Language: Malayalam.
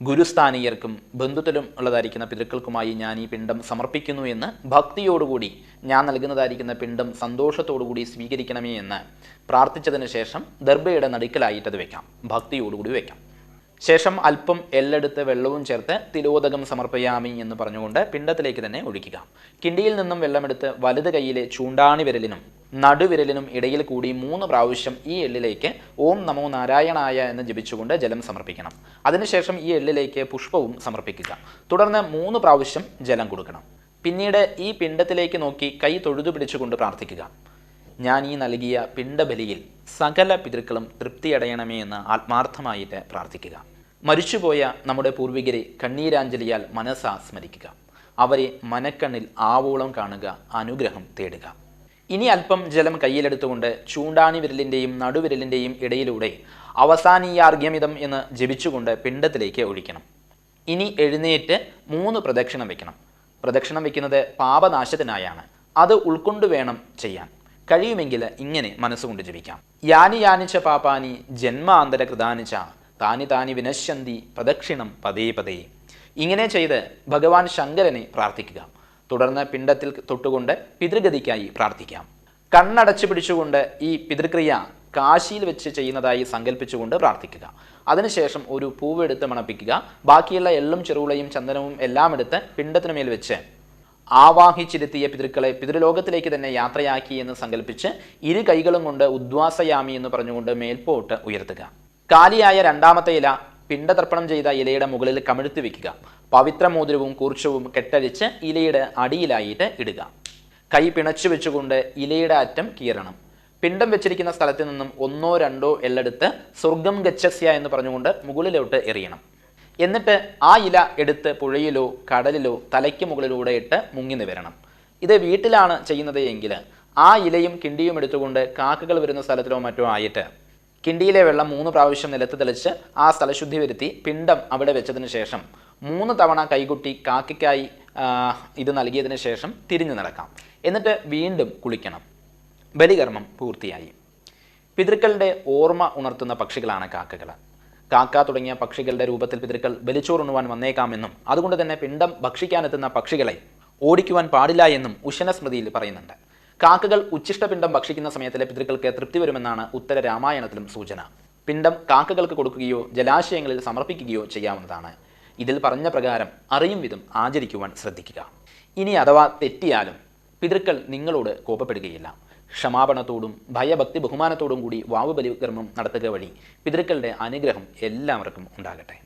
ഗുരുസ്ഥാനീയർക്കും ബന്ധുത്തിലും ഉള്ളതായിരിക്കുന്ന പിതൃക്കൾക്കുമായി ഞാൻ ഈ പിണ്ടം സമർപ്പിക്കുന്നു എന്ന് ഭക്തിയോടുകൂടി ഞാൻ നൽകുന്നതായിരിക്കുന്ന പിണ്ടം സന്തോഷത്തോടുകൂടി സ്വീകരിക്കണമേ എന്ന് പ്രാർത്ഥിച്ചതിന് ശേഷം ദർഭയുടെ നടുക്കലായിട്ടത് വെക്കാം. ഭക്തിയോടുകൂടി വെക്കാം. ശേഷം അല്പം എല്ലെടുത്ത് വെള്ളവും ചേർത്ത് തിലോദകം സമർപ്പയാമി എന്ന് പറഞ്ഞുകൊണ്ട് പിണ്ടത്തിലേക്ക് തന്നെ ഒഴിക്കുക. കിണ്ടിയിൽ നിന്നും വെള്ളമെടുത്ത് വലത് കൈയിലെ ചൂണ്ടാണി വിരലിനും നടുവിരലിനും ഇടയിൽ കൂടി മൂന്ന് പ്രാവശ്യം ഈ എള്ളിലേക്ക് ഓം നമോ നാരായണായ എന്ന് ജപിച്ചുകൊണ്ട് ജലം സമർപ്പിക്കണം. അതിനുശേഷം ഈ എള്ളിലേക്ക് പുഷ്പവും സമർപ്പിക്കുക. തുടർന്ന് മൂന്ന് പ്രാവശ്യം ജലം കൊടുക്കണം. പിന്നീട് ഈ പിണ്ടത്തിലേക്ക് നോക്കി കൈ തൊഴുതു പിടിച്ചുകൊണ്ട് പ്രാർത്ഥിക്കുക. ഞാൻ ഈ നൽകിയ പിണ്ടബലിയിൽ സകല പിതൃക്കളും തൃപ്തിയടയണമേ എന്ന് ആത്മാർത്ഥമായിട്ട് പ്രാർത്ഥിക്കുക. മരിച്ചുപോയ നമ്മുടെ പൂർവികരെ കണ്ണീരാഞ്ജലിയാൽ മനസ്സാ സ്മരിക്കുക അവരെ മനക്കണ്ണിൽ ആവോളം കാണുക അനുഗ്രഹം തേടുക. ഇനി അല്പം ജലം കയ്യിലെടുത്തുകൊണ്ട് ചൂണ്ടാണി വിരലിന്റെയും നടുവിരലിന്റെയും ഇടയിലൂടെ അവസാനീയാർഘ്യമിതം എന്ന് ജപിച്ചുകൊണ്ട് പിണ്ടത്തിലേക്ക് ഒഴിക്കണം. ഇനി എഴുന്നേറ്റ് മൂന്ന് പ്രദക്ഷിണം വെക്കണം. പ്രദക്ഷിണം വെക്കുന്നത് പാപനാശത്തിനായാണ്. അത് ഉൾക്കൊണ്ടു വേണം ചെയ്യാൻ. കഴിയുമെങ്കിൽ ഇങ്ങനെ മനസ്സുകൊണ്ട് ജപിക്കാം. യാനി യാനിച്ച പാപാനി ജന്മാന്തര കൃതാനിച്ച താനി താനി വിനശ്യന്തി പ്രദക്ഷിണം പതേ പതേ. ഇങ്ങനെ ചെയ്ത് ഭഗവാൻ ശങ്കരനെ പ്രാർത്ഥിക്കുക. തുടർന്ന് പിണ്ടത്തിൽ തൊട്ടുകൊണ്ട് പിതൃഗതിക്കായി പ്രാർത്ഥിക്കാം. കണ്ണടച്ചു പിടിച്ചുകൊണ്ട് ഈ പിതൃക്രിയ കാശിയിൽ വെച്ച് ചെയ്യുന്നതായി സങ്കല്പിച്ചുകൊണ്ട് പ്രാർത്ഥിക്കുക. അതിനുശേഷം ഒരു പൂവെടുത്ത് മണപ്പിക്കുക. ബാക്കിയുള്ള എള്ളും ചെറുളയും ചന്ദനവും എല്ലാം എടുത്ത് പിണ്ടത്തിനു മേൽ വെച്ച് ആവാഹിച്ചിരുത്തിയ പിതൃക്കളെ പിതൃലോകത്തിലേക്ക് തന്നെ യാത്രയാക്കി എന്ന് സങ്കല്പിച്ച് ഇരു കൈകളും കൊണ്ട് ഉദ്വാസയാമി എന്ന് പറഞ്ഞുകൊണ്ട് മേൽപോട്ട് ഉയർത്തുക. കാലിയായ രണ്ടാമത്തെ ഇല പിണ്ടതർപ്പണം ചെയ്ത ഇലയുടെ മുകളിൽ കമിഴ്ത്തി വെക്കുക പവിത്രമോതിരവും കൂർച്ചവും കെട്ടഴിച്ച് ഇലയുടെ അടിയിലായിട്ട് ഇടുക. കൈ പിണച്ചു വെച്ചുകൊണ്ട് ഇലയുടെ അറ്റം കീറണം. പിണ്ടം വെച്ചിരിക്കുന്ന സ്ഥലത്ത് നിന്നും ഒന്നോ രണ്ടോ എല്ലെടുത്ത് സ്വർഗം ഗച്ഛസ്യ എന്ന് പറഞ്ഞുകൊണ്ട് മുകളിലോട്ട് എറിയണം. എന്നിട്ട് ആ ഇല എടുത്ത് പുഴയിലോ കടലിലോ തലയ്ക്ക് മുകളിലൂടെ ഇട്ട് മുങ്ങി നിവരണം. ഇത് വീട്ടിലാണ് ചെയ്യുന്നത് എങ്കിൽ ആ ഇലയും കിണ്ടിയും എടുത്തുകൊണ്ട് കാക്കകൾ വരുന്ന സ്ഥലത്തിലോ മറ്റോ ആയിട്ട് കിണ്ടിയിലെ വെള്ളം മൂന്ന് പ്രാവശ്യം നിലത്ത് തെളിച്ച് ആ സ്ഥലശുദ്ധി വരുത്തി പിണ്ടം അവിടെ വെച്ചതിന് ശേഷം മൂന്ന് തവണ കൈകുട്ടി കാക്കയ്ക്കായി ഇത് നൽകിയതിന് ശേഷം തിരിഞ്ഞു നടക്കാം. എന്നിട്ട് വീണ്ടും കുളിക്കണം. ബലികർമ്മം പൂർത്തിയായി. പിതൃക്കളുടെ ഓർമ്മ ഉണർത്തുന്ന പക്ഷികളാണ് കാക്കകൾ. കാക്ക തുടങ്ങിയ പക്ഷികളുടെ രൂപത്തിൽ പിതൃക്കൾ ബലിച്ചോറുണ്ണുവാൻ വന്നേക്കാമെന്നും അതുകൊണ്ട് തന്നെ പിണ്ടം ഭക്ഷിക്കാനെത്തുന്ന പക്ഷികളെ ഓടിക്കുവാൻ പാടില്ല എന്നും ഉശനസ്മൃതിയിൽ പറയുന്നുണ്ട്. കാക്കകൾ ഉച്ഛിഷ്ടപിണ്ടം ഭക്ഷിക്കുന്ന സമയത്തിലെ പിതൃക്കൾക്ക് തൃപ്തി വരുമെന്നാണ് ഉത്തര രാമായണത്തിലും സൂചന. പിണ്ടം കാക്കകൾക്ക് കൊടുക്കുകയോ ജലാശയങ്ങളിൽ സമർപ്പിക്കുകയോ ചെയ്യാവുന്നതാണ്. ഇതിൽ പറഞ്ഞ പ്രകാരം അറിയും വിധം ആചരിക്കുവാൻ ശ്രദ്ധിക്കുക. ഇനി അഥവാ തെറ്റിയാലും പിതൃക്കൾ നിങ്ങളോട് കോപപ്പെടുകയില്ല. ക്ഷമാപണത്തോടും ഭയഭക്തി ബഹുമാനത്തോടും കൂടി വാവുബലി കർമ്മം നടത്തുക വഴി പിതൃക്കളുടെ അനുഗ്രഹം എല്ലാവർക്കും ഉണ്ടാകട്ടെ.